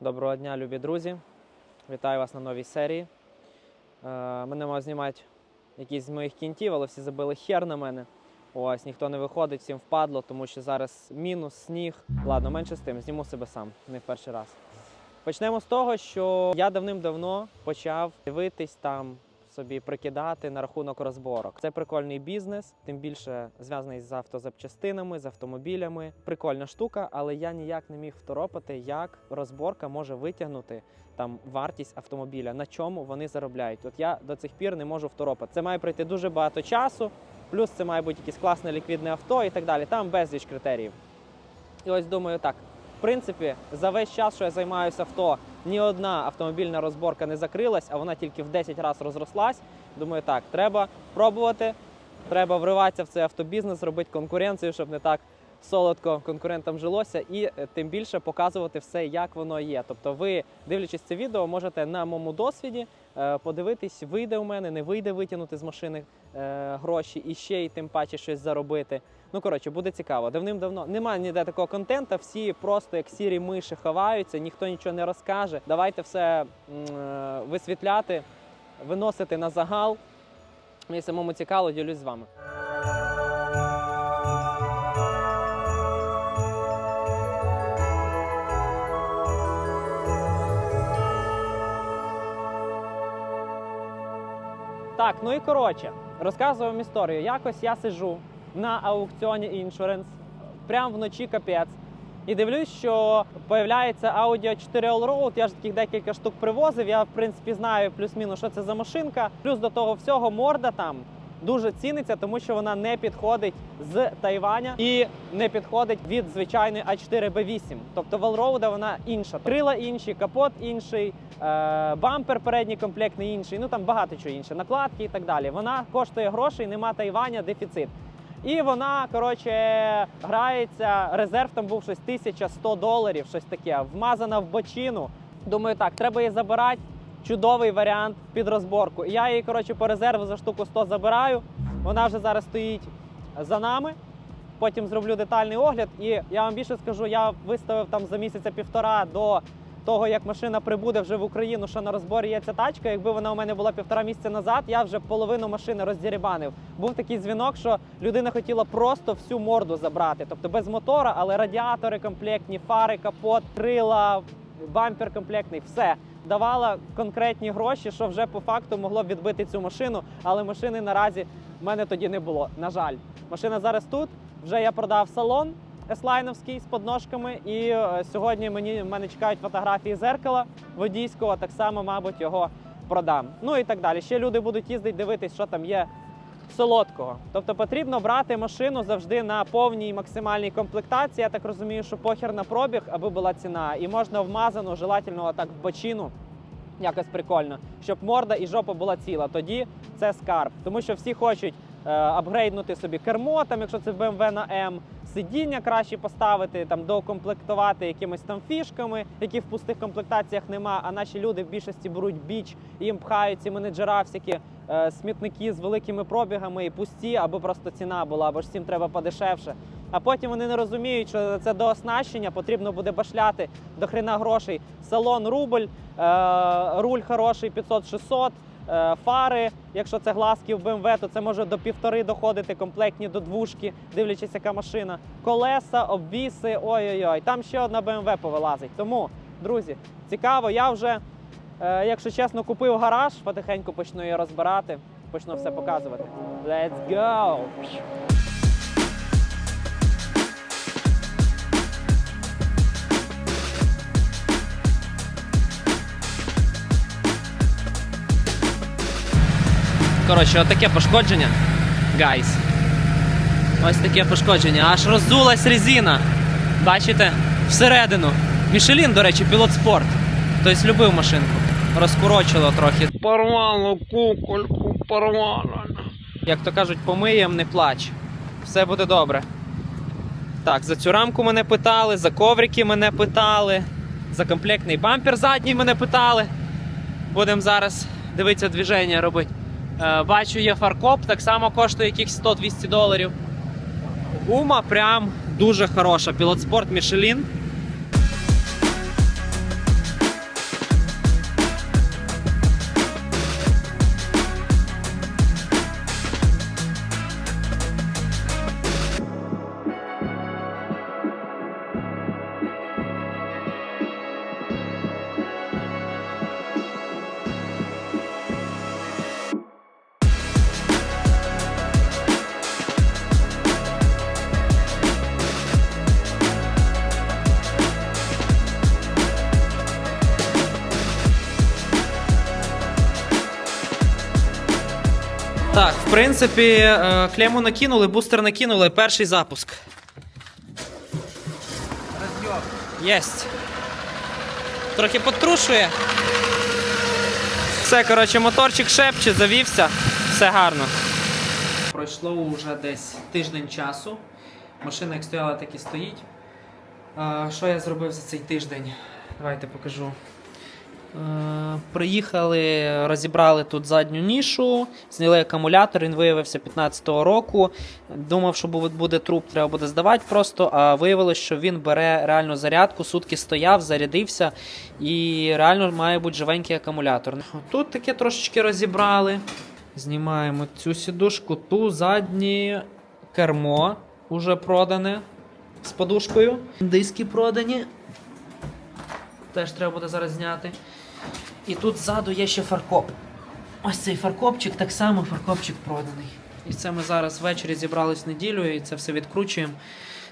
Доброго дня, любі друзі. Вітаю вас на новій серії. Е, мене мав знімати якісь з моїх кінтів, але всі забили хер на мене. Ось ніхто не виходить, всім впадло, тому що зараз мінус, сніг. Ладно, менше з тим, зніму себе сам, не в перший раз. Почнемо з того, що я давним-давно почав дивитись там собі прикидати на рахунок розборок. Це прикольний бізнес, тим більше зв'язаний з автозапчастинами, з автомобілями. Прикольна штука, але я ніяк не міг второпати, як розборка може витягнути там вартість автомобіля, на чому вони заробляють. От я до цих пір не можу второпати. Це має пройти дуже багато часу, плюс це має бути якесь класне ліквідне авто і так далі. Там безліч критеріїв. І ось думаю, так. В принципі, за весь час, що я займаюся авто, ні одна автомобільна розборка не закрилась, а вона тільки в 10 разів розрослась. Думаю, так, треба пробувати, треба вриватися в цей автобізнес, робити конкуренцію, щоб не так солодко конкурентам жилося, і е, тим більше показувати все, як воно є. Тобто, ви, дивлячись це відео, можете на моєму досвіді е, подивитись, вийде у мене, не вийде витягнути з машини е, гроші і ще й тим паче щось заробити. Ну коротше, буде цікаво. Давним-давно немає ніде такого контенту. Всі просто як сірі миші ховаються, ніхто нічого не розкаже. Давайте все висвітляти, виносити на загал. Мені самому цікаво, ділюсь з вами. Так, ну і коротше, розказую історію. Якось я сижу на аукціоні іншуренс, прямо вночі капець. І дивлюсь, що появляється Audi 4 Allroad. Я ж таких декілька штук привозив. Я в принципі знаю плюс-мінус, що це за машинка. Плюс до того всього морда там дуже ціниться, тому що вона не підходить з Тайваня і не підходить від звичайної А4 B8. Тобто в Allroad вона інша. Крила інші, капот інший, е, бампер передній комплектний інший. Ну там багато чого інше, накладки і так далі. Вона коштує грошей, нема Тайваня, дефіцит. І вона, коротше, грається. Резерв там був щось 1100 доларів, щось таке, вмазана в бочину. Думаю, так, треба її забирати. Чудовий варіант під розборку. І я її, коротше, по резерву за штуку 100 забираю. Вона вже зараз стоїть за нами. Потім зроблю детальний огляд. І я вам більше скажу, я виставив там за місяця півтора до того, як машина прибуде вже в Україну, що на розборі є ця тачка. Якби вона у мене була півтора місяця назад, я вже половину машини роздірібанив. Був такий дзвінок, що людина хотіла просто всю морду забрати, тобто без мотора, але радіатори комплектні, фари, капот, крила, бампер комплектний, все. Давала конкретні гроші, що вже по факту могло б відбити цю машину, але машини наразі в мене тоді не було. На жаль, машина зараз тут. Вже я продав салон еслайновський з подножками, і е, сьогодні мені мене чекають фотографії зеркала водійського. Так само, мабуть, його продам. Ну і так далі. Ще люди будуть їздити, дивитись, що там є солодкого. Тобто потрібно брати машину завжди на повній максимальній комплектації. Я так розумію, що похер на пробіг, аби була ціна, і можна вмазану, желательно так в бочину. Якось прикольно, щоб морда і жопа була ціла. Тоді це скарб. Тому що всі хочуть е, апгрейднути собі кермо, там, якщо це BMW на М, сидіння краще поставити, там доукомплектувати якимись там фішками, які в пустих комплектаціях нема. А наші люди в більшості беруть біч, їм пхають ці менеджера, всякі смітники з великими пробігами і пусті, аби просто ціна була, бо ж всім треба подешевше. А потім вони не розуміють, що це до оснащення потрібно буде башляти до хрена грошей. Салон рубль, е, руль хороший 500-600, е, фари. Якщо це глазки в BMW, то це може до півтори доходити комплектні до двушки, дивлячись, яка машина. Колеса, обвіси, ой-ой-ой. Там ще одна BMW повилазить. Тому, друзі, цікаво. Я вже, е, якщо чесно, купив гараж, потихеньку почну її розбирати, почну все показувати. Let's go! Коротше, отаке пошкодження. Гайс. Ось таке пошкодження. Аж роззулась резина. Бачите? Всередину. Мішелін, до речі, пілот спорт. Тобто любив машинку. Розкурочило трохи. Порвало кукольку, порвало. Як то кажуть, помиєм, не плач. Все буде добре. Так, за цю рамку мене питали, за коврики мене питали, за комплектний бампер задній мене питали. Будемо зараз дивитися движення робити. Е, бачу, є фаркоп, так само коштує якихось 100-200 доларів. Гума прям дуже хороша. Пілот спорт Так, в принципі, е, клему накинули, бустер накинули, перший запуск. Єсть. Трохи підтрушує. Все, коротше, моторчик шепче, завівся, все гарно. Пройшло вже десь тиждень часу. Машина як стояла, так і стоїть. Що я зробив за цей тиждень? Давайте покажу. Е, Приїхали, розібрали тут задню нішу, зняли акумулятор, він виявився 15-го року. Думав, що буде труп, треба буде здавати просто, а виявилось, що він бере реальну зарядку, сутки стояв, зарядився і реально має бути живенький акумулятор. Тут таке трошечки розібрали. Знімаємо цю сідушку, ту заднє кермо уже продане з подушкою. Диски продані. Теж треба буде зараз зняти. І тут ззаду є ще фаркоп. Ось цей фаркопчик, так само фаркопчик проданий. І це ми зараз ввечері зібрались в неділю і це все відкручуємо,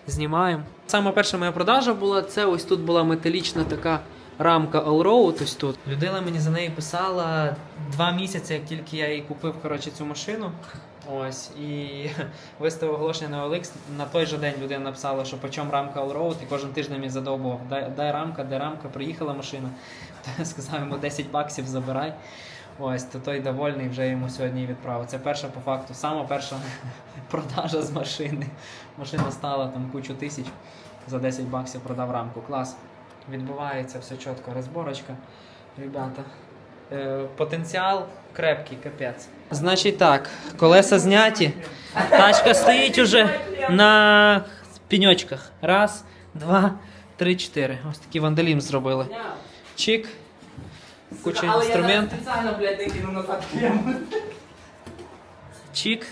знімаємо. Саме перша моя продажа була це ось тут була металічна така рамка Allroad, ось тут. Людина мені за неї писала два місяці, як тільки я їй купив коротше, цю машину. Ось, і виставив оголошення на OLX. На той же день людина написала, що по чому рамка Allroad, і кожен тиждень мені задовбував. Дай, дай рамка, де рамка, приїхала машина. Сказав йому 10 баксів забирай. Ось, то той довольний вже йому сьогодні відправив. Це перша по факту, сама перша продажа з машини. Машина стала там кучу тисяч. За 10 баксів продав рамку. Клас. Відбувається все чітко. Розборочка. Ребята. Е, потенціал крепкий, капець. Значить так, колеса зняті. Тачка стоїть уже на пеньочках. Раз, два, три, чотири. Ось такий вандалізм зробили. Чик. Куча інструментів. спеціально, блядь, не кинув назад клемму. Чик.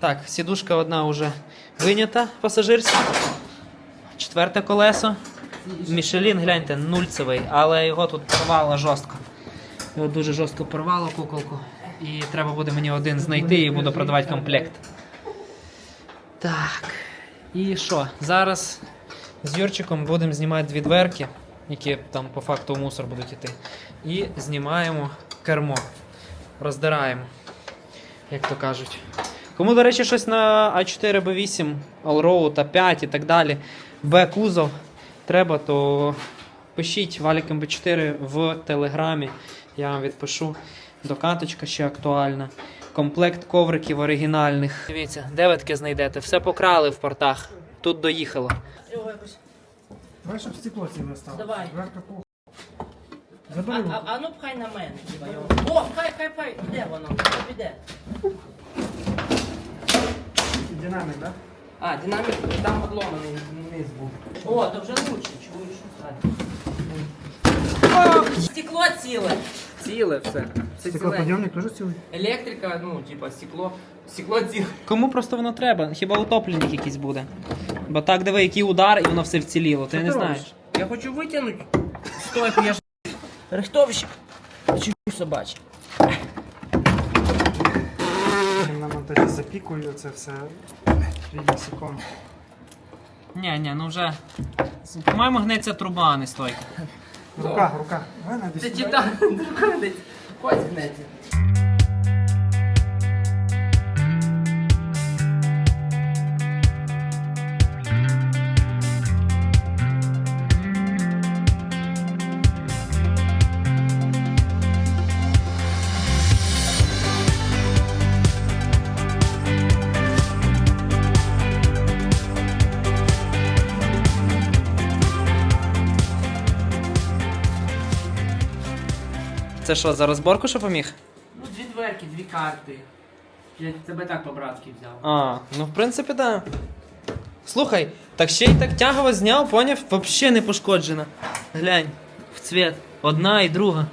Так, сідушка одна вже винята пасажирська. Четверте колесо. Мішелін, гляньте, нульцевий, але його тут порвало жорстко. Його дуже жорстко порвало куколку. І треба буде мені один знайти і буду продавати комплект. Так. І що? Зараз з Юрчиком будемо знімати дві дверки, які там по факту в мусор будуть іти. І знімаємо кермо. Роздираємо як то кажуть. Кому, до речі, щось на А4, Б8, Allroad, А5 і так далі, Б-кузов треба, то пишіть валіком Б4 в Телеграмі. Я вам відпишу. Докаточка ще актуальна. Комплект ковриків оригінальних. Дивіться, де ви таке знайдете? Все покрали в портах. Тут доїхало. Давай, щоб стекло ціле стало. Давай. Зверху похуй. А, Забери а, руку. а ну пхай на мене, типа його. О, пхай, пхай, пхай. Іде воно, піде. Динамик, да? А, динамік там подломаний вниз був. О, то вже лучше, чуєш, що стати. Стекло ціле. Ціле все. Це ціле. Стеклоподйомник теж цілий? Електрика, ну, типа, стекло. Стекло ціле. Кому просто воно треба? Хіба утопленник якийсь буде? Бо так диви, який удар, і воно все вціліло. Ти Що не ти знаєш. робиш? Я хочу витягнути стойку, я ж рихтовщик. Чую собачий. На монтажі запікую це все. Рівні секунд. Ні, ні, ну вже. По-моєму, гнеться труба, а не стойка. Рука, рука. Давай найди Це сюди. титан. Ось гнеться. Це що, за розборку, що поміг? Ну, дві дверки, дві карти. Я тебе так по-братськи взяв. А, ну в принципі, так. Да. Слухай, так ще й так тягово зняв, поняв, взагалі не пошкоджена. Глянь, в цвіт. Одна і друга.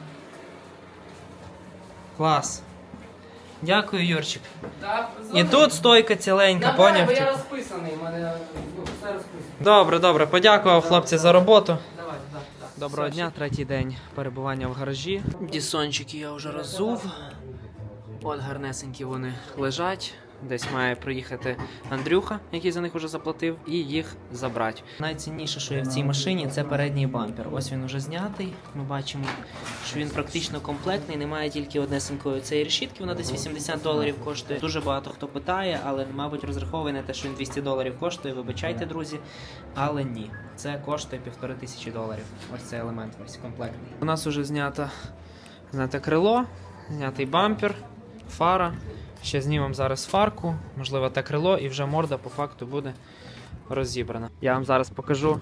Клас. Дякую, Юрчик. Так, І тут стойка ціленька, поняв? бо я розписаний, у мене ну, все розписано. Добре, добре, подякував хлопці за роботу. Так. Доброго дня, третій день перебування в гаражі. Дісончики я вже роззув. От гарнесенькі вони лежать. Десь має приїхати Андрюха, який за них вже заплатив, і їх забрати. Найцінніше, що є в цій машині, це передній бампер. Ось він уже знятий. Ми бачимо, що він практично комплектний, немає тільки однесенької цієї решітки, вона десь 80 доларів коштує. Дуже багато хто питає, але, мабуть, розраховує на те, що він 200 доларів коштує. Вибачайте, друзі. Але ні, це коштує півтори тисячі доларів. Ось цей елемент весь комплектний. У нас уже знято, знято крило, знятий бампер, фара. Ще знімемо зараз фарку, можливо, те крило, і вже морда по факту буде розібрана. Я вам зараз покажу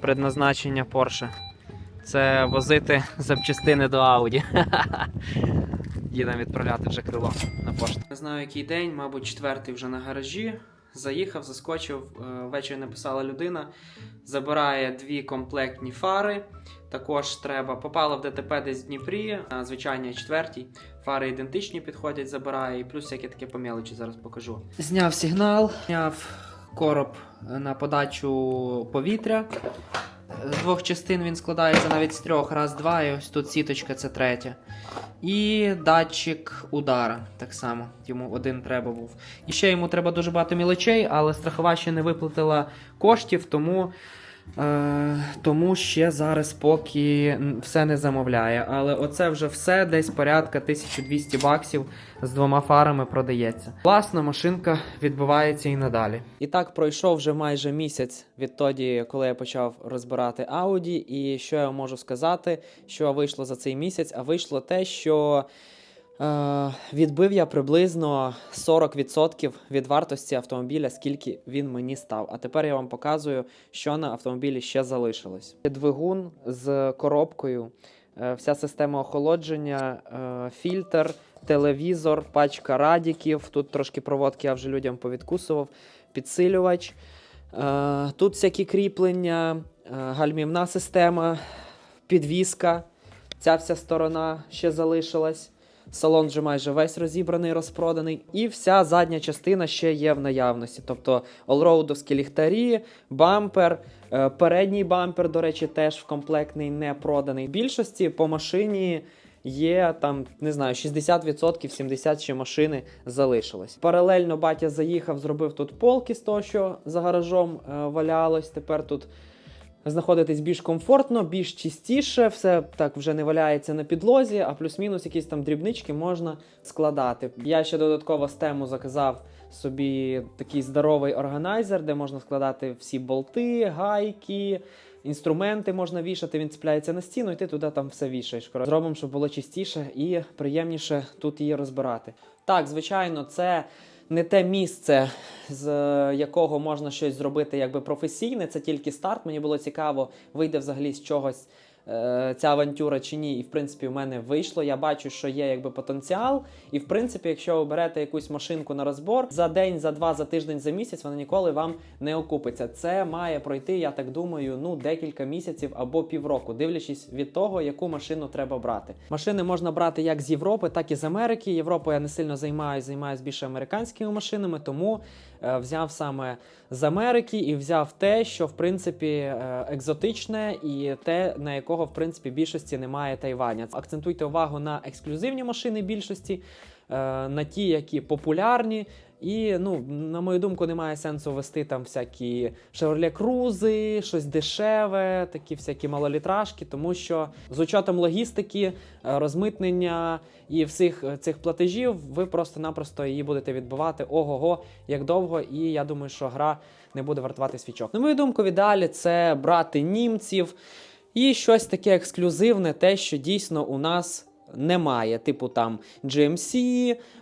предназначення Porsche. Це возити запчастини до Audi. Їдемо відправляти вже крило на пошту. Не знаю, який день, мабуть, четвертий вже на гаражі. Заїхав, заскочив. е, Ввечері написала людина. Забирає дві комплектні фари. Також треба попала в ДТП десь в Дніпрі, а, звичайній четвертій. Фари ідентичні підходять, забирає, і плюс всяке таке по мелочі зараз покажу. Зняв сигнал, зняв короб на подачу повітря. З двох частин він складається навіть з трьох, раз, два, і ось тут сіточка це третя. І датчик удара. Так само. Йому один треба був. І ще йому треба дуже багато мілочей, але страхова ще не виплатила коштів, тому. Е, тому ще зараз поки все не замовляє. Але оце вже все десь порядка 1200 баксів з двома фарами продається. Класно, машинка відбувається і надалі. І так пройшов вже майже місяць відтоді, коли я почав розбирати Audi. І що я можу сказати, що вийшло за цей місяць? А вийшло те, що. Е, відбив я приблизно 40% від вартості автомобіля, скільки він мені став. А тепер я вам показую, що на автомобілі ще залишилось. Двигун з коробкою, е, вся система охолодження, е, фільтр, телевізор, пачка радіків. Тут трошки проводки я вже людям повідкусував, підсилювач. Тут всякі кріплення, гальмівна система, підвіска. Ця вся сторона ще залишилась. Салон вже майже весь розібраний, розпроданий. І вся задня частина ще є в наявності. Тобто олроудовські ліхтарі, бампер, е, передній бампер, до речі, теж в комплектний не проданий. В більшості по машині є там, не знаю, 60%, 70% ще машини залишилось. Паралельно батя заїхав, зробив тут полки з того, що за гаражом е, валялось. Тепер тут знаходитись більш комфортно, більш чистіше, все так вже не валяється на підлозі, а плюс-мінус якісь там дрібнички можна складати. Я ще додатково з тему заказав собі такий здоровий органайзер, де можна складати всі болти, гайки. Інструменти можна вішати, він цепляється на стіну, і ти туди там все вішаєш. Зробимо, щоб було чистіше і приємніше тут її розбирати. Так, звичайно, це не те місце, з якого можна щось зробити якби професійне. Це тільки старт. Мені було цікаво, вийде взагалі з чогось е, ця авантюра чи ні. І в принципі, в мене вийшло. Я бачу, що є якби потенціал. І в принципі, якщо ви берете якусь машинку на розбор за день, за два, за тиждень, за місяць, вона ніколи вам не окупиться. Це має пройти, я так думаю, ну декілька місяців або півроку, дивлячись від того, яку машину треба брати. Машини можна брати як з Європи, так і з Америки. Європу я не сильно займаюся, займаюся більше американськими машинами, тому е, взяв саме з Америки і взяв те, що в принципі е, екзотичне, і те, на якого в принципі більшості немає Тайваня. Акцентуйте увагу на ексклюзивні машини більшості, на ті, які популярні. І, ну, на мою думку, немає сенсу вести там всякі Chevrolet Крузи, щось дешеве, такі всякі малолітражки, тому що з учетом логістики, е, розмитнення і всіх е, цих платежів, ви просто-напросто її будете відбивати ого-го, як довго, і я думаю, що гра не буде вартувати свічок. На мою думку, в це брати німців і щось таке ексклюзивне, те, що дійсно у нас немає. Типу там GMC,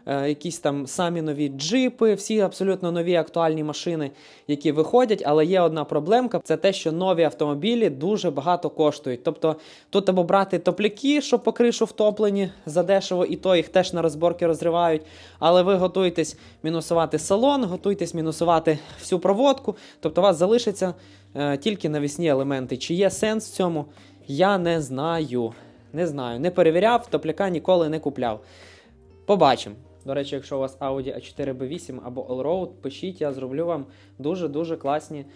е, якісь там самі нові джипи, всі абсолютно нові актуальні машини, які виходять. Але є одна проблемка: це те, що нові автомобілі дуже багато коштують. Тобто тут або брати топляки, що по кришу втоплені задешево, і то їх теж на розборки розривають. Але ви готуєтесь мінусувати салон, готуєтесь мінусувати всю проводку. Тобто у вас залишиться е, тільки навісні елементи. Чи є сенс в цьому? Я не знаю. Не знаю, не перевіряв, топляка ніколи не купляв. Побачимо. До речі, якщо у вас Audi A4 B8 або Allroad, пишіть, я зроблю вам дуже-дуже класні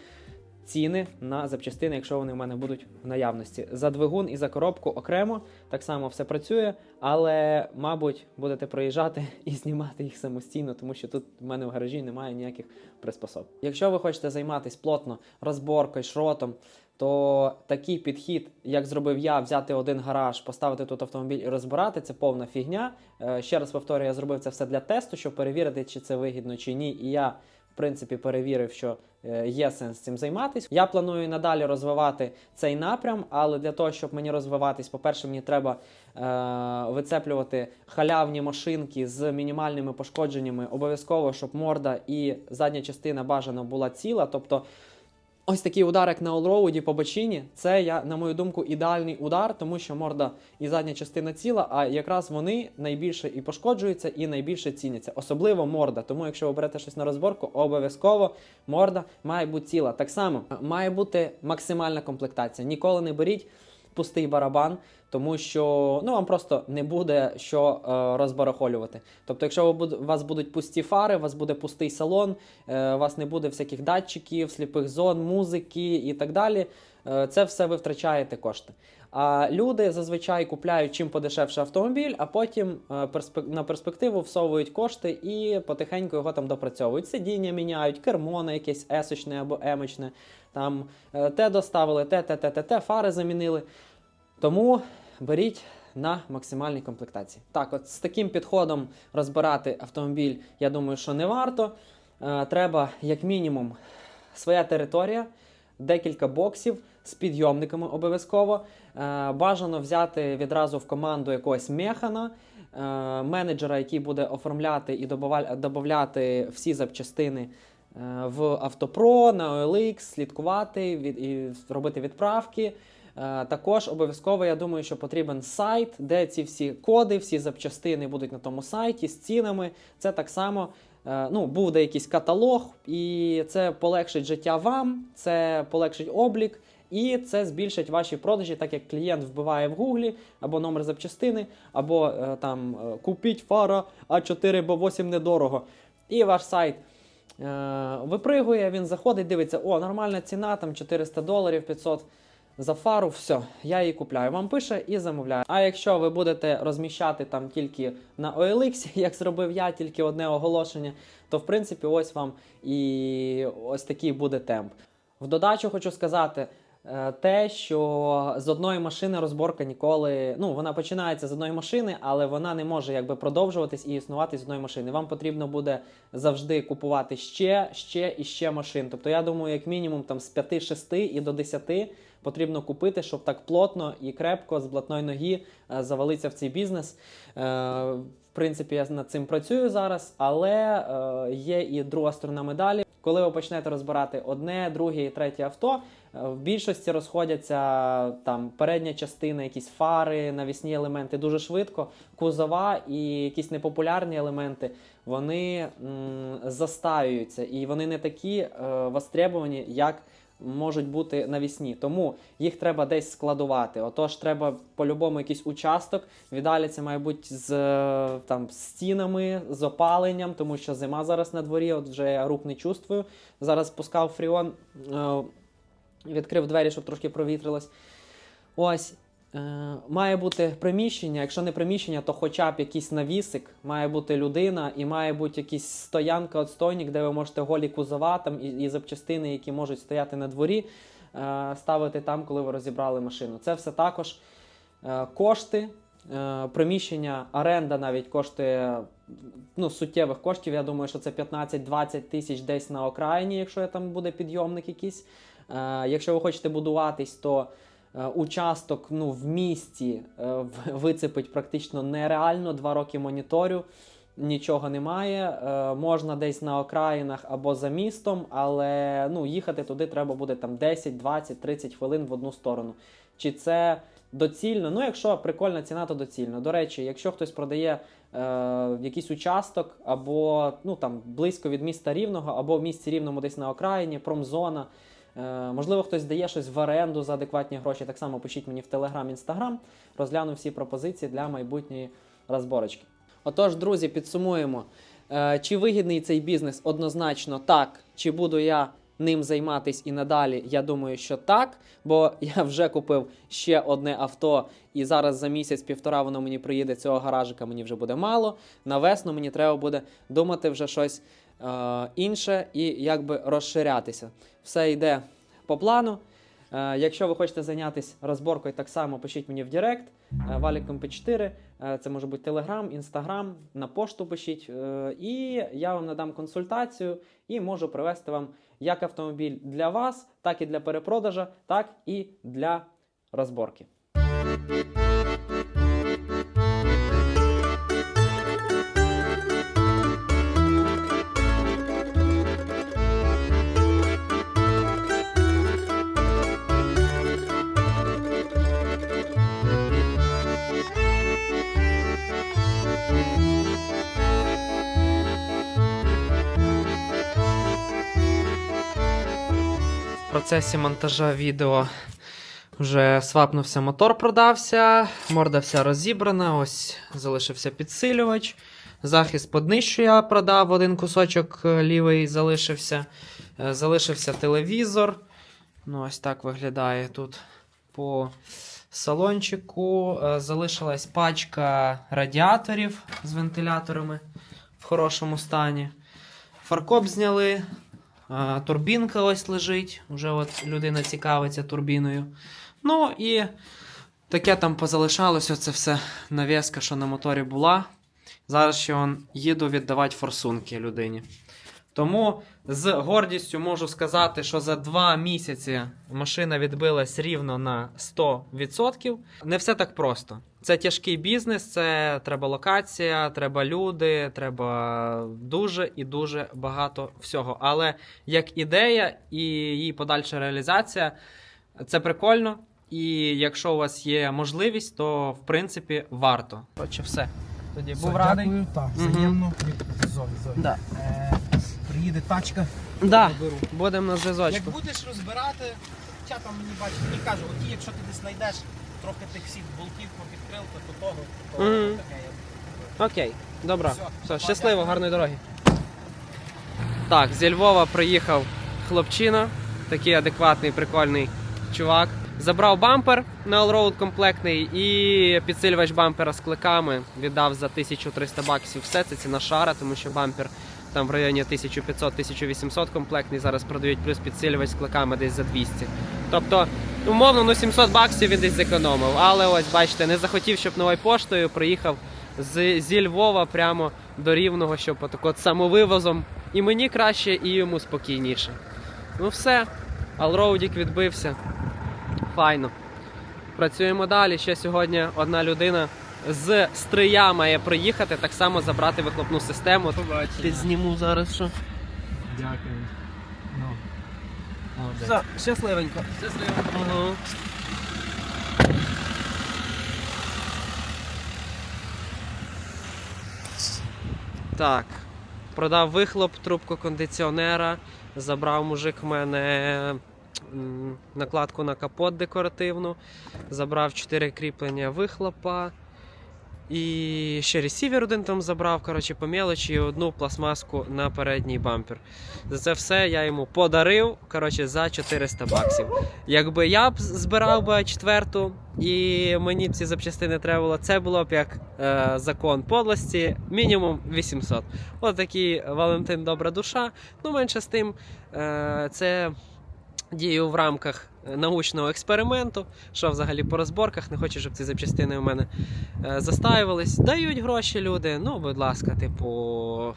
ціни на запчастини, якщо вони в мене будуть в наявності. За двигун і за коробку окремо так само все працює, але, мабуть, будете проїжджати і знімати їх самостійно, тому що тут в мене в гаражі немає ніяких приспособ. Якщо ви хочете займатися плотно розборкою, шротом, то такий підхід, як зробив я, взяти один гараж, поставити тут автомобіль і розбирати, це повна фігня. Е, Ще раз повторюю, я зробив це все для тесту, щоб перевірити, чи це вигідно, чи ні. І я, в принципі, перевірив, що е, є сенс цим займатися. Я планую надалі розвивати цей напрям, але для того, щоб мені розвиватись, по-перше, мені треба е, вицеплювати халявні машинки з мінімальними пошкодженнями. Обов'язково, щоб морда і задня частина бажано була ціла. Тобто Ось такий удар, як на олроуді по бочині, це я, на мою думку, ідеальний удар, тому що морда і задня частина ціла, а якраз вони найбільше і пошкоджуються, і найбільше ціняться. Особливо морда. Тому, якщо ви берете щось на розборку, обов'язково морда має бути ціла. Так само має бути максимальна комплектація. Ніколи не беріть пустий барабан, тому що ну вам просто не буде що е, розбарахолювати. Тобто, якщо ви у вас будуть пусті фари, у вас буде пустий салон, е, у вас не буде всяких датчиків, сліпих зон, музики і так далі. е, Це все ви втрачаєте кошти. А люди зазвичай купляють чим подешевше автомобіль, а потім е, перспек- на перспективу всовують кошти і потихеньку його там допрацьовують. Сидіння міняють, кермо на якесь есочне або емочне. Там е, те доставили, те, те, те, те, те, фари замінили. Тому беріть на максимальній комплектації. Так, от з таким підходом розбирати автомобіль, я думаю, що не варто. Е, треба, як мінімум, своя територія, декілька боксів з підйомниками обов'язково. Е, бажано взяти відразу в команду якогось механа, е, менеджера, який буде оформляти і додавати всі запчастини в Автопро, на OLX, слідкувати від, і робити відправки. Е, Також обов'язково, я думаю, що потрібен сайт, де ці всі коди, всі запчастини будуть на тому сайті з цінами. Це так само е, ну, буде якийсь каталог, і це полегшить життя вам, це полегшить облік. І це збільшить ваші продажі, так як клієнт вбиває в гуглі або номер запчастини, або е, там купіть фара А4, бо 8 недорого. І ваш сайт е, випригує, він заходить, дивиться, о, нормальна ціна, там 400 доларів, 500 за фару, все, я її купляю. Вам пише і замовляю. А якщо ви будете розміщати там тільки на OLX, як зробив я, тільки одне оголошення, то в принципі ось вам і ось такий буде темп. В додачу хочу сказати. Е, Те, що з одної машини розборка ніколи, ну вона починається з одної машини, але вона не може якби продовжуватись і існувати з одної машини. Вам потрібно буде завжди купувати ще, ще і ще машин. Тобто, я думаю, як мінімум там з 5-6 і до 10 потрібно купити, щоб так плотно і крепко з блатної ноги е, завалитися в цей бізнес. Е, В принципі, я над цим працюю зараз, але є і друга сторона медалі. Коли ви почнете розбирати одне, друге і третє авто, е, в більшості розходяться там передня частина, якісь фари, навісні елементи дуже швидко. Кузова і якісь непопулярні елементи вони м, застаюються, і вони не такі е, востребовані, як можуть бути навісні. Тому їх треба десь складувати. Отож, треба по-любому якийсь участок. Віддалі це має бути з е, там стінами, з опаленням, тому що зима зараз на дворі, от вже я рук не чувствую. Зараз пускав фріон, е, відкрив двері, щоб трошки провітрилось. Ось. Е, має бути приміщення, якщо не приміщення, то хоча б якийсь навісик, має бути людина і має бути якийсь стоянка, отстойник, де ви можете голі кузова там, і, і запчастини, які можуть стояти на дворі, е, ставити там, коли ви розібрали машину. Це все також е, кошти, приміщення, оренда навіть коштує ну, суттєвих коштів. Я думаю, що це 15-20 тисяч десь на окраїні, якщо там буде підйомник якийсь. Якщо ви хочете будуватись, то участок ну, в місті е, вицепить практично нереально. Два роки моніторю. Нічого немає, е, можна десь на окраїнах або за містом, але ну, їхати туди треба буде там 10, 20, 30 хвилин в одну сторону. Чи це доцільно? Ну, якщо прикольна ціна, то доцільно. До речі, якщо хтось продає е, якийсь участок або ну, там, близько від міста Рівного, або в місті Рівному десь на окраїні, промзона. Е, можливо, хтось дає щось в оренду за адекватні гроші. Так само пишіть мені в Телеграм, Інстаграм. Розгляну всі пропозиції для майбутньої розборочки. Отож, друзі, підсумуємо. Е, Чи вигідний цей бізнес? Однозначно так. Чи буду я ним займатись і надалі? Я думаю, що так, бо я вже купив ще одне авто, і зараз за місяць-півтора воно мені приїде цього гаражика, мені вже буде мало. На весну мені треба буде думати вже щось інше і якби розширятися. Все йде по плану. Е, Якщо ви хочете зайнятися розборкою, так само пишіть мені в Директ. Е, Валіком П4. Е, Це може бути Телеграм, Інстаграм, на пошту пишіть. Е, І я вам надам консультацію і можу привезти вам як автомобіль для вас, так і для перепродажа, так і для розборки. Процесі монтажа відео вже свапнувся мотор, продався, морда вся розібрана, ось залишився підсилювач. Захист по днищу я продав, один кусочок е, лівий залишився. Е, Залишився телевізор. Ну, ось так виглядає тут по салончику. Е, Залишилась пачка радіаторів з вентиляторами в хорошому стані. Фаркоп зняли. Турбінка ось лежить. Вже от людина цікавиться турбіною. Ну і таке там позалишалось оце все навіска, що на моторі була. Зараз ще он їду віддавати форсунки людині. Тому з гордістю можу сказати, що за два місяці машина відбилась рівно на 100%. Не все так просто. Це тяжкий бізнес, це треба локація, треба люди, треба дуже і дуже багато всього. Але як ідея і її подальша реалізація, це прикольно. І якщо у вас є можливість, то в принципі варто. Коротше, все. Тоді Все, був радий. Дякую, так, взаємно. Зові, зові. Да. Е, приїде тачка, Да, заберу. будемо на Як будеш розбирати, хоча там мені бачить, мені кажу, оті, якщо ти десь знайдеш трохи тих всіх болтів попідкрил, то до того, то Мгм. таке я Окей, добре. Все, Все, щасливо, гарної дороги. Так, зі Львова приїхав хлопчина, такий адекватний, прикольний чувак. Забрав бампер на Allroad комплектний і підсилювач бампера з кликами віддав за 1300 баксів. Все це ціна шара, тому що бампер там в районі 1500-1800 комплектний. Зараз продають плюс підсилювач з кликами десь за 200. Тобто, умовно, ну 700 баксів він десь зекономив. Але ось бачите, не захотів, щоб новою поштою приїхав з, зі Львова прямо до Рівного, щоб отак от самовивозом. І мені краще, і йому спокійніше. Ну все, Алроудік відбився. Файно. Працюємо далі. Ще сьогодні одна людина з стрия має приїхати, так само забрати вихлопну систему. Підзніму зараз що. Дякую. Все, щасливенько. Щасливо. Так. Продав вихлоп, трубку кондиціонера. Забрав мужик в мене накладку на капот декоративну. Забрав 4 кріплення вихлопа. І ще ресівер один там забрав, коротше, по мелочі, і одну пластмаску на передній бампер. За це все я йому подарив коротше, за 400 баксів. Якби я б збирав би четверту і мені б ці запчастини треба було, це було б як е, закон подлості, мінімум 800. От такий Валентин добра душа. Ну, менше з тим, е, це дію в рамках научного експерименту, що взагалі по розборках, не хочу, щоб ці запчастини у мене е, застаювались. Дають гроші люди, ну, будь ласка, типу.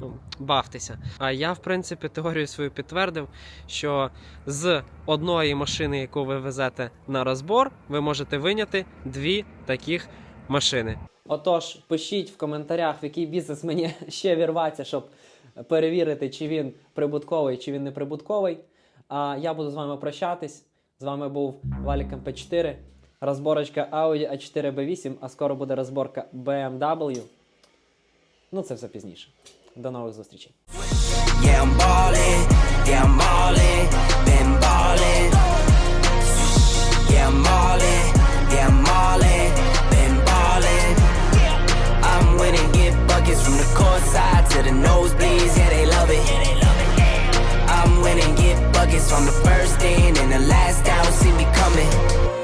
Ну, бавтеся. А я, в принципі, теорію свою підтвердив, що з одної машини, яку ви везете на розбор, ви можете виняти дві таких машини. Отож, пишіть в коментарях, в який бізнес мені ще вірватися, щоб перевірити, чи він прибутковий, чи він не прибутковий. А я буду з вами прощатись. З вами був Валік мп 4 розборочка Audi a 4 b 8 а скоро буде розборка BMW. Ну, це все пізніше. До нових зустрічей. Yeah, I'm ballin', yeah, I'm ballin', been ballin'. Yeah, I'm ballin', yeah, I'm ballin', been ballin'. I'm winning, get buckets from the court side to the nosebleeds, yeah. nuggets from the first in and the last out. See me coming.